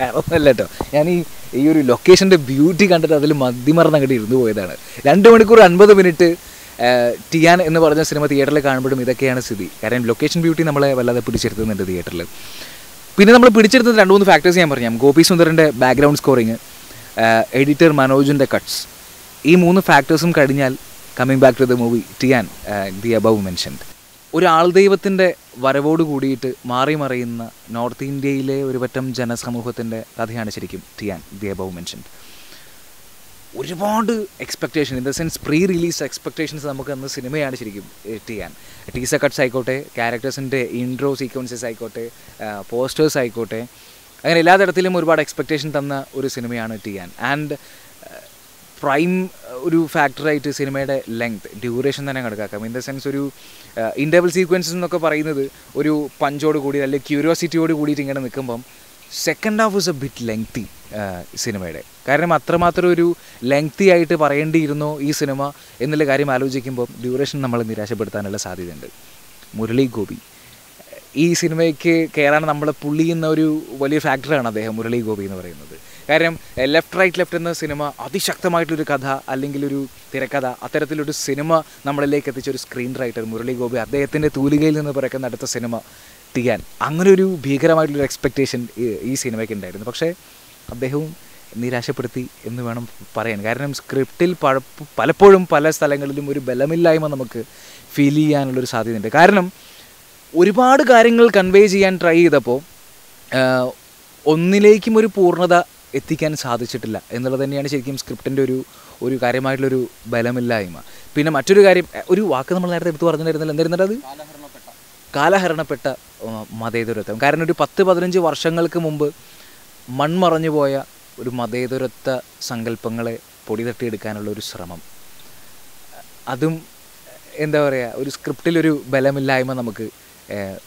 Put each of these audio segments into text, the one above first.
വേറൊന്നല്ല ഞാൻ ഈ ഈ ഒരു ലൊക്കേഷന്റെ ബ്യൂട്ടി കണ്ടിട്ട് അതിൽ മതിമറന്ന് അങ്ങോട്ട് ഇരുന്ന് പോയതാണ്. രണ്ട് മണിക്കൂർ അൻപത് മിനിറ്റ് ടിയാൻ എന്ന് പറഞ്ഞ സിനിമ തിയേറ്ററിൽ കാണുമ്പോഴും ഇതൊക്കെയാണ് സ്ഥിതി. കാരണം ലൊക്കേഷൻ ബ്യൂട്ടി നമ്മളെ വല്ലാതെ പിടിച്ചെടുത്തുന്നുണ്ട് തിയേറ്ററിൽ പിന്നെ നമ്മൾ പിടിച്ചെടുത്തത് രണ്ട് മൂന്ന് ഫാക്ടേഴ്സ് ഞാൻ പറയാം ഗോപി സുന്ദറിന്റെ ബാക്ക്ഗ്രൗണ്ട് സ്കോറിങ് എഡിറ്റർ മനോജിന്റെ കട്ട്സ് ഈ മൂന്ന് ഫാക്ടേഴ്സും കഴിഞ്ഞാൽ coming back to the movie Tiyaan the above mentioned ഒരു ആൾദൈവത്തിന്റെ വരവോട് കൂടിയിട്ട് മാറി മറിയുന്ന നോർത്ത് ഇന്ത്യയിലെ ഒരു പറ്റം ജനസമൂഹത്തിന്റെ കഥയാണ് ശരിക്കും ടിയാൻ ദിയബവ് മെൻഷൻ ഒരുപാട് expectation in the sense pre release expectations നമുക്ക് അന്ന് സിനിമയാണ് ശരിക്കും ടിയാൻ ടീസർ കട്ട്സ് ആയിക്കോട്ടെ ക്യാരക്ടേഴ്സിന്റെ ഇൻട്രോ സീക്വൻസസ് ആയിക്കോട്ടെ പോസ്റ്റേഴ്സ് ആയിക്കോട്ടെ അങ്ങനെ എല്ലാ തരത്തിലും ഒരുപാട് എക്സ്പെക്റ്റേഷൻ തന്ന ഒരു സിനിമയാണ് ടിയാൻ ആൻഡ് പ്രൈം ഒരു ഫാക്ടറായിട്ട് സിനിമയുടെ ലെങ്ത് ഡ്യൂറേഷൻ തന്നെ കണക്കാക്കാം ഇൻ ദ സെൻസ് ഒരു ഇന്റർവൽ സീക്വൻസസ് എന്നൊക്കെ പറയുന്നത് ഒരു പഞ്ചോട് കൂടി അല്ലെങ്കിൽ ക്യൂരിയോസിറ്റിയോട് കൂടിയിട്ട് ഇങ്ങനെ നിൽക്കുമ്പം second half is a bit lengthy സിനിമയുടെ കാരണം അത്രമാത്രം ഒരു ലെങ്തി ആയിട്ട് പറയേണ്ടിയിരുന്നോ ഈ സിനിമ എന്നുള്ള കാര്യം ആലോചിക്കുമ്പോൾ ഡ്യൂറേഷൻ നമ്മളെ നിരാശപ്പെടുത്താനുള്ള സാധ്യതയുണ്ട്. മുരളി ഗോപി. ഈ സിനിമയ്ക്ക് കയറാൻ നമ്മളെ പുള്ളിയുന്ന ഒരു വലിയ ഫാക്ടറാണ് അദ്ദേഹം മുരളി ഗോപി എന്ന് പറയുന്നത്. കാരണം ലെഫ്റ്റ് റൈറ്റ് ലെഫ്റ്റ് എന്ന സിനിമ അതിശക്തമായിട്ടൊരു കഥ അല്ലെങ്കിൽ ഒരു തിരക്കഥ അത്തരത്തിലൊരു സിനിമ നമ്മളിലേക്ക് എത്തിച്ച ഒരു സ്ക്രീൻ റൈറ്റർ മുരളി ഗോപി അദ്ദേഹത്തിന്റെ തൂലികയിൽ നിന്ന് പിറക്കുന്ന അടുത്ത സിനിമ ടിയാൻ അങ്ങനെ ഒരു ഭീകരമായിട്ടുള്ളൊരു എക്സ്പെക്റ്റേഷൻ ഈ സിനിമയ്ക്ക് ഉണ്ടായിരുന്നു. പക്ഷേ അദ്ദേഹവും നിരാശപ്പെടുത്തി എന്ന് വേണം പറയാൻ. കാരണം സ്ക്രിപ്റ്റിൽ പലപ്പോഴും പല സ്ഥലങ്ങളിലും ഒരു ബലമില്ലായ്മ നമുക്ക് ഫീൽ ചെയ്യാനുള്ളൊരു സാധ്യതയുണ്ട്. കാരണം ഒരുപാട് കാര്യങ്ങൾ കൺവേ ചെയ്യാൻ ട്രൈ ചെയ്തപ്പോൾ ഒന്നിലേക്കും ഒരു പൂർണത എത്തിക്കാൻ സാധിച്ചിട്ടില്ല എന്നുള്ളത് തന്നെയാണ് ശരിക്കും സ്ക്രിപ്റ്റിന്റെ ഒരു ഒരു കാര്യമായിട്ടുള്ളൊരു ബലമില്ലായ്മ. പിന്നെ മറ്റൊരു കാര്യം ഒരു വാക്ക് നമ്മൾ നേരത്തെ എടുത്തു പറഞ്ഞിട്ടുണ്ടായിരുന്നില്ല എന്തായിരുന്നത് അത്? കാലഹരണപ്പെട്ട. മതേതരത്വം. കാരണം ഒരു പത്ത് പതിനഞ്ച് വർഷങ്ങൾക്ക് മുമ്പ് മൺമറഞ്ഞു പോയ ഒരു മതേതരത്വ സങ്കല്പങ്ങളെ പൊടി തട്ടിയെടുക്കാനുള്ള ഒരു ശ്രമം. അതും എന്താ പറയുക ഒരു സ്ക്രിപ്റ്റിലൊരു ബലമില്ലായ്മ നമുക്ക്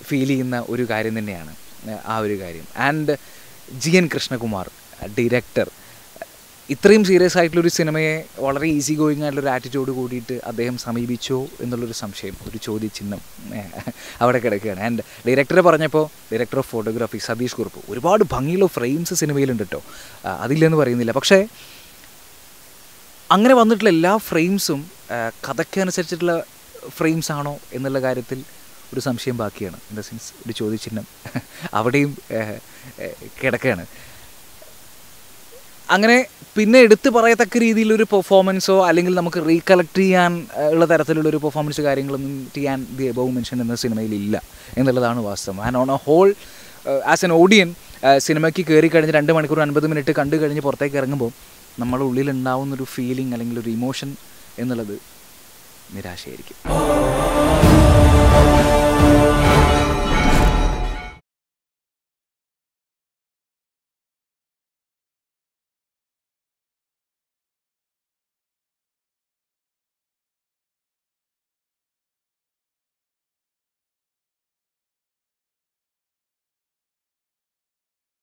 ഫീൽ ചെയ്യുന്ന ഒരു കാര്യം തന്നെയാണ് ആ ഒരു കാര്യം. And G N Krishnakumar director ഇത്രയും സീരിയസ് ആയിട്ടുള്ളൊരു സിനിമയെ വളരെ ഈസി ഗോയിങ് ആയിട്ടുള്ളൊരു ആറ്റിറ്റ്യൂഡ് കൂടിയിട്ട് അദ്ദേഹം സമീപിച്ചോ എന്നുള്ളൊരു സംശയം ഒരു ചോദ്യചിഹ്നം അവിടെ കിടക്കുകയാണ്. ആൻഡ് ഡയറക്ടറെ പറഞ്ഞപ്പോൾ director of photography Satheesh Kurup ഒരുപാട് ഭംഗിയുള്ള ഫ്രെയിംസ് സിനിമയിലുണ്ട് കേട്ടോ അതില്ലെന്ന് പറയുന്നില്ല. പക്ഷേ അങ്ങനെ വന്നിട്ടുള്ള എല്ലാ ഫ്രെയിംസും കഥയ്ക്കനുസരിച്ചിട്ടുള്ള ഫ്രെയിംസ് ആണോ എന്നുള്ള കാര്യത്തിൽ ഒരു സംശയം ബാക്കിയാണ്. ഇൻ ദ സെൻസ് ഒരു ചോദ്യചിഹ്നം. അവിടെയും കിടക്കുകയാണ്. അങ്ങനെ പിന്നെ എടുത്തു പറയത്തക്ക രീതിയിലൊരു പെർഫോമൻസോ അല്ലെങ്കിൽ നമുക്ക് റീകളക്ട് ചെയ്യാൻ ഉള്ള തരത്തിലുള്ള ഒരു പെർഫോമൻസ് കാര്യങ്ങളൊന്നും ചെയ്യാൻ ദി എബവ് മെൻഷൻ എന്ന സിനിമയിൽ ഇല്ല എന്നുള്ളതാണ് വാസ്തവം. And on a whole as an audience സിനിമയ്ക്ക് കയറി കഴിഞ്ഞ് രണ്ട് മണിക്കൂർ അൻപത് മിനിറ്റ് കണ്ടു കഴിഞ്ഞ് പുറത്തേക്ക് ഇറങ്ങുമ്പോൾ നമ്മുടെ ഉള്ളിൽ ഉണ്ടാവുന്നൊരു ഫീലിംഗ് അല്ലെങ്കിൽ ഒരു ഇമോഷൻ എന്നുള്ളത് നിരാശയായിരിക്കും.